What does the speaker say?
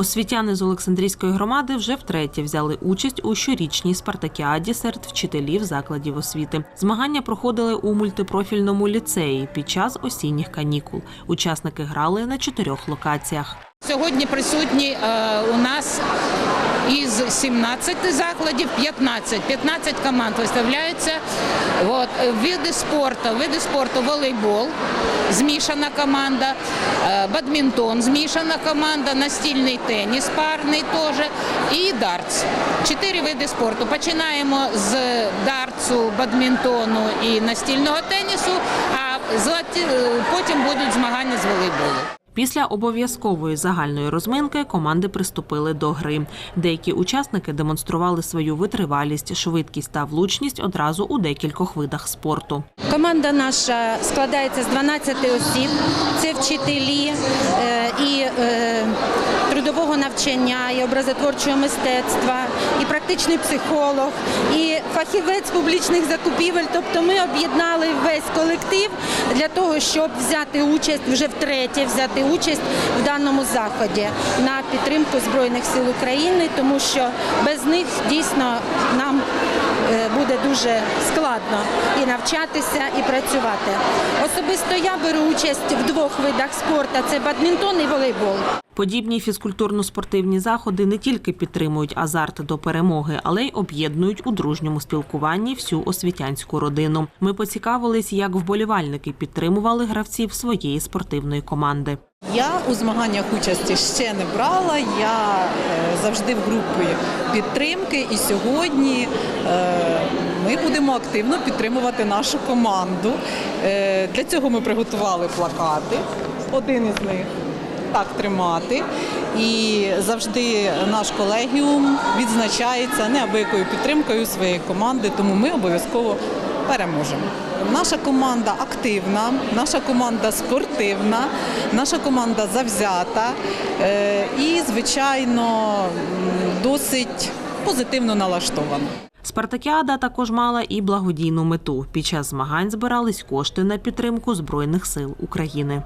Освітяни з Олександрійської громади вже втретє взяли участь у щорічній спартакіаді серед вчителів закладів освіти. Змагання проходили у мультипрофільному ліцеї під час осінніх канікул. Учасники грали на чотирьох локаціях. Сьогодні присутні е, у нас із 17 закладів 15. 15 команд виставляються. От, види спорту, види спорту волейбол, змішана команда, е, бадмінтон, змішана команда, настільний теніс, парний теж і дартс. Чотири види спорту. Починаємо з дартсу, бадмінтону і настільного тенісу, а е, потім будуть змагання з волейболу. Після обов'язкової загальної розминки команди приступили до гри. Деякі учасники демонстрували свою витривалість, швидкість та влучність одразу у декількох видах спорту. Команда наша складається з 12 осіб. Це вчителі е, і е, навчання, і образотворчого мистецтва, і практичний психолог, і фахівець публічних закупівель. Тобто ми об'єднали весь колектив для того, щоб взяти участь вже втретє, взяти участь в даному заході на підтримку Збройних сил України, тому що без них дійсно нам дуже складно і навчатися, і працювати. Особисто я беру участь в двох видах спорту: це бадмінтон і волейбол. Подібні фізкультурно-спортивні заходи не тільки підтримують азарт до перемоги, але й об'єднують у дружньому спілкуванні всю освітянську родину. Ми поцікавились, як вболівальники підтримували гравців своєї спортивної команди. Я у змаганнях участі ще не брала. Я е, завжди в групі підтримки, і сьогодні е, ми будемо активно підтримувати нашу команду. Е, Для цього ми приготували плакати. Один із них так тримати. І завжди наш колегіум відзначається неабиякою підтримкою своєї команди, тому ми обов'язково переможемо. Наша команда активна, наша команда спортивна, наша команда завзята е, і, звичайно, досить позитивно налаштована. Спартакіада також мала і благодійну мету. Під час змагань збирались кошти на підтримку Збройних сил України.